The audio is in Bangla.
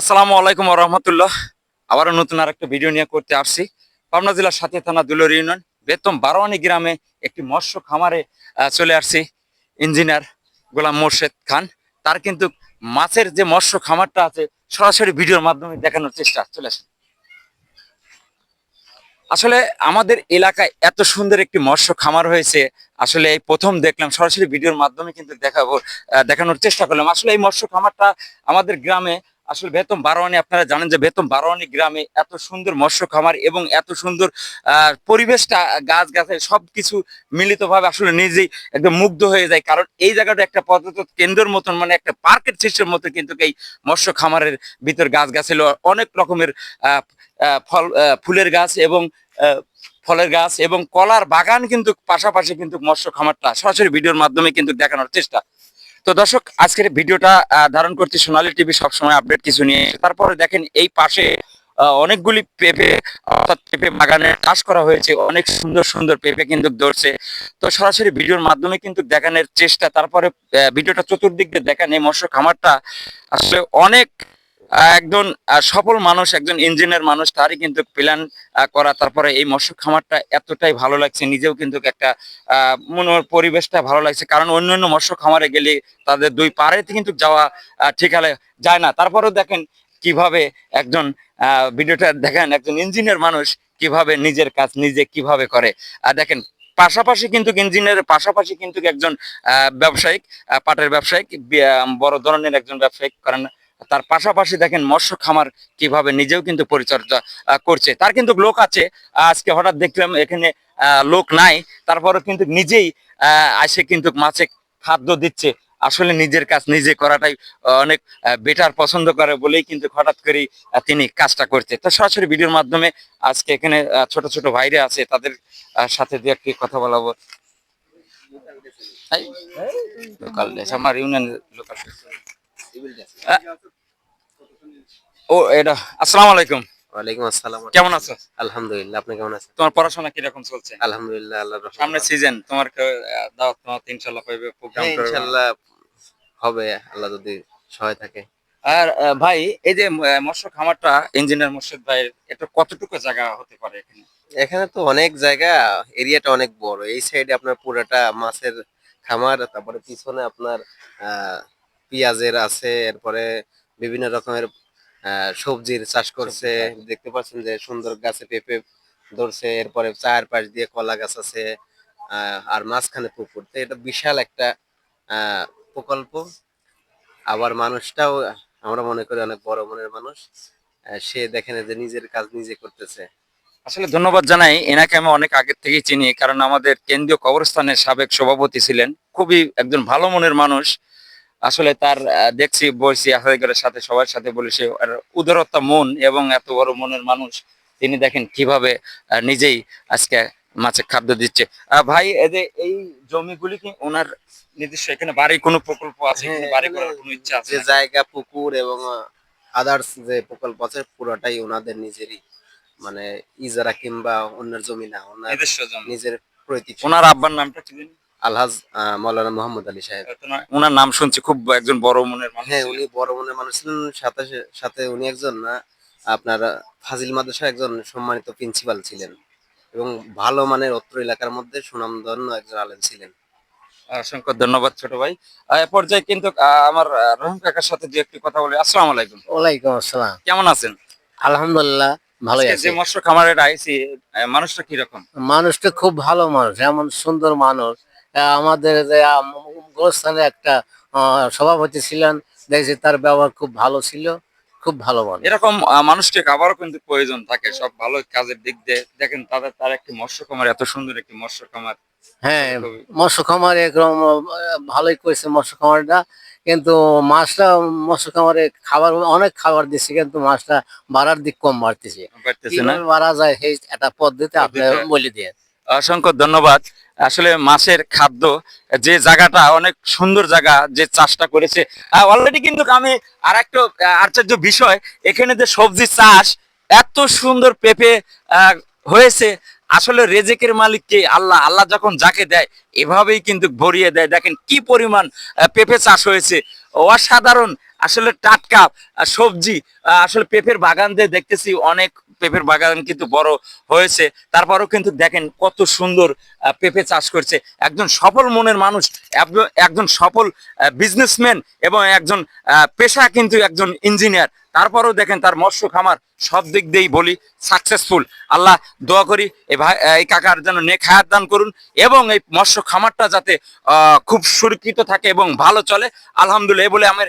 আসসালামু আলাইকুম রহমতুল্লাহ। আবারও নতুন আর একটা ভিডিও নিয়ে করতে আসছি। পাবনা জেলার সাথে থানা দুলর ইউনিয়ন বেতম বারোয়ানি গ্রামে একটি মৎস্য খামারে চলে আসছি ইঞ্জিনিয়ার গোলাম মোর্শেদ খান। তার কিন্তু মাছের যে মৎস্য খামারটা আছে, সরাসরি ভিডিওর মাধ্যমে দেখানোর চেষ্টা চলে আসেন আসলে আমাদের এলাকায় এত সুন্দর একটি মৎস্য খামার হয়েছে, আসলে এই প্রথম দেখলাম, সরাসরি ভিডিওর মাধ্যমে কিন্তু দেখাবো দেখানোর চেষ্টা করলাম। আসলে এই মৎস্য খামারটা আমাদের গ্রামে আসলে বেতম বারোয়ানি, আপনারা জানেন যে বেতম বারোয়ানি গ্রামে এত সুন্দর মৎস্য খামার এবং এত সুন্দর পরিবেশটা গাছ গাছে সবকিছু মিলিতভাবে আসলে নিজেই একদম মুগ্ধ হয়ে যায়। কারণ এই জায়গাটা একটা পর্যটক কেন্দ্রের মতন মানে একটা পার্কের সিস্টেম মতো কিন্তু এই মৎস্য খামারের ভিতর গাছ গাছের অনেক রকমের ফল ফুলের গাছ এবং ফলের গাছ এবং কলার বাগান কিন্তু পাশাপাশি কিন্তু মৎস্য খামারটা সরাসরি ভিডিওর মাধ্যমে কিন্তু দেখানোর চেষ্টা তো দর্শক, আজকের ভিডিওটা ধারণ করছি সোনালী টিভি সবসময় আপডেট কিছু নিয়ে। তারপরে দেখেন, এই পাশে অনেকগুলি পেঁপে, অর্থাৎ পেঁপে বাগানে চাষ করা হয়েছে। অনেক সুন্দর সুন্দর পেঁপে কিন্তু ধরছে। তো সরাসরি ভিডিওর মাধ্যমে কিন্তু দেখানোর চেষ্টা, তারপরে ভিডিওটা চতুর্দিক দিয়ে দেখান, এই মৎস্য খামারটা আসলে অনেক একজন সফল মানুষ একজন ইঞ্জিনিয়ার মানুষ তারই কিন্তু প্ল্যান করা। তারপরে এই মৎস্য খামারটা এতটাই ভালো লাগছে নিজেও কিন্তু একটা মনোর পরিবেশটা ভালো লাগছে। কারণ অন্যান্য মৎস্য খামারে গেলে তাদের দুই পাড়ে কিন্তু যাওয়া আহ, ঠিক হলে যায় না। তারপরেও দেখেন কীভাবে একজন ভিডিওটা দেখেন একজন ইঞ্জিনিয়ার মানুষ কীভাবে নিজের কাজ নিজে কীভাবে করে। আর দেখেন পাশাপাশি কিন্তু ইঞ্জিনিয়ারের পাশাপাশি কিন্তু একজন ব্যবসায়িক পাটের ব্যবসায়িক বড় ধরনের একজন ব্যবসায়িক কারণ তার পাশাপাশি দেখেন মৎস্য খামার কীভাবে নিজেও কিন্তু পরিচর্যা করছে। তার কিন্তু লোক আছে, আজকে হঠাৎ দেখলাম এখানে লোক নাই তারপরে কিন্তু নিজেই আসে কিন্তু মাছে খাদ্য দিচ্ছে। আসলে নিজের কাজ নিজে করাটাই অনেক বেটার পছন্দ করে বলেই কিন্তু হঠাৎ করেই তিনি কাজটা করছে। তো সরাসরি ভিডিওর মাধ্যমে আজকে এখানে ছোট ছোট ভাইরা আছে, তাদের সাথে দিয়ে একটি কথা বলাবো। লোকাল আমার ইউনিয়ন লোকাল ও এটা আসসালামু আলাইকুম। ওয়ালাইকুম আসসালাম। কেমন আছো? আলহামদুলিল্লাহ আপনি কেমন আছেন? তোমার পড়াশোনা কীরকম চলছে? আলহামদুলিল্লাহ আল্লাহর রহমতে। সামনে সিজন তোমার দাওয়াত তোমার ইনশাল্লাহ পাইবে প্রোগ্রাম হ্যাঁ, ইনশাআল্লাহ হবে আল্লাহ যদি সহায় থাকে। আর ভাই এই যে মৎস্য খামারটা ইঞ্জিনিয়ার মোর্শেদ ভাইয়ের এটা কতটুকু জায়গা হতে পারে এখানে? এখানে তো অনেক জায়গা এরিয়াটা অনেক বড়। এই সাইডে আপনার পুরাটা মাছের খামার তারপরে পিছনে আপনার আহ, পেঁয়াজের আছে এরপরে বিভিন্ন রকমের সবজির চাষ করছে। দেখতে পাচ্ছেন যে সুন্দর গাছে পেঁপে ধরছে এরপরে চার পাশ দিয়ে কলা গাছ আছে আর মাঝখানে পুকুর। তো এটা বিশাল একটা প্রকল্প। আবার মানুষটাও আমরা মনে করি অনেক বড় মনের মানুষ সে দেখেন যে নিজের কাজ নিজে করতেছে। আসলে ধন্যবাদ জানাই। এনাকে আমি অনেক আগের থেকেই চিনি কারণ আমাদের কেন্দ্রীয় কবরস্থানের সাবেক সভাপতি ছিলেন। খুবই একজন ভালো মনের মানুষ। আসলে তার দেখছি বলছি আহাদের সাথে সবার সাথে বলি সে উদারতা মন এবং এত বড় মনের মানুষ তিনি দেখেন কীভাবে নিজেই আজকে মাছে খাদ্য দিচ্ছে। ভাই এই যে এই জমিগুলি কি ওনার নির্দিষ্ট এখানে বাড়ি কোনো প্রকল্প আছে? হ্যাঁ, বাড়ি করার কোনো ইচ্ছা আছে যে জায়গা পুকুর এবং আদার্স যে প্রকল্প আছে পুরোটাই ওনাদের নিজেরই। মানে ইজারা কিংবা অন্যের জমি না ওনার নিজের প্রতি ওনার আব্বার নামটা কি জানি? আলহাজ মৌলানা মোহাম্মদ আলী সাহেব। ওনার- নাম শুনছি খুব একজন বড় মনের মানুষ। হ্যাঁ ছিলেন। উনি বড় মনের মানুষ ছিলেন সাথে সাথে উনি একজন আপনার ফাজিল মাদ্রাসার একজন সম্মানিত প্রিন্সিপাল ছিলেন এবং ভালো মানের অত্র এলাকার মধ্যে সুনামধন্য একজন আলেম ছিলেন। অসংখ্য ধন্যবাদ ছোট ভাই। এ পর্যায়ে কিন্তু আহ, আমার রহিম কাকার সাথে যে একটি কথা বলি। আসসালামু আলাইকুম। ওয়ালাইকুম আসসালাম। কেমন আছেন? আলহামদুলিল্লাহ ভালোই আছে। যে মৎস্য খামারে আইছি মানুষটা কীরকম? মানুষটা খুব ভালো মানুষ এমন সুন্দর মানুষ আমাদের যে আম, একটা সভাপতি ছিলেন দেখছি তার ব্যবহার খুব ভালো ছিল খুব ভালো মানুষ। এরকম মানুষকে আবারও কিন্তু প্রয়োজন থাকে সব ভালো কাজের দিক দিয়ে। দেখেন তাদের তার একটি মৎস্য খামার এত সুন্দর একটি মৎস্য খামার। হ্যাঁ মৎস্য খামার একরকম ভালোই করেছে মৎস্য খামারটা কিন্তু মাছটা মৎস্য খামারে খাবার অনেক খাবার দিচ্ছে কিন্তু মাছটা বাড়ার দিক কম বাড়তেছে। বাড়া যায় সেই একটা পদ্ধতি আপনি। বলে দিয়ে অসংখ্য ধন্যবাদ। আসলে মাছের খাদ্য, যে জায়গাটা অনেক সুন্দর জায়গা যে চাষটা করেছে। অলরেডি কিন্তু আমি আর একটা আশ্চর্য বিষয়, এখানে যে সবজি চাষ এত সুন্দর পেঁপে হয়েছে। আসলে রেজেকের মালিককে আল্লাহ আল্লাহ যখন যাকে দেয়, এভাবেই কিন্তু ভরিয়ে দেয়। দেখেন কি পরিমাণ পেঁপে চাষ হয়েছে। অসাধারণ আসলে টাটকা সবজি আসলে পেঁপের বাগান দিয়ে দেখতেছি অনেক পেঁপের বাগান কিন্তু বড় হয়েছে। তারপরেও কিন্তু দেখেন কত সুন্দর পেঁপে চাষ করছে। একজন সফল মনের মানুষ, একজন- সফল বিজনেসম্যান এবং একজন পেশা কিন্তু একজন ইঞ্জিনিয়ার তারপরেও দেখেন তার মৎস্য খামার সব দিক দিয়েই বলি সাকসেসফুল আল্লাহ দোয়া করি এই ভাই এই কাকার যেন নেক হায়াত দান করুন এবং এই মৎস্য খামারটা যাতে খুব সুরক্ষিত থাকে এবং ভালো চলে। আলহামদুলিল্লাহ বলে আমার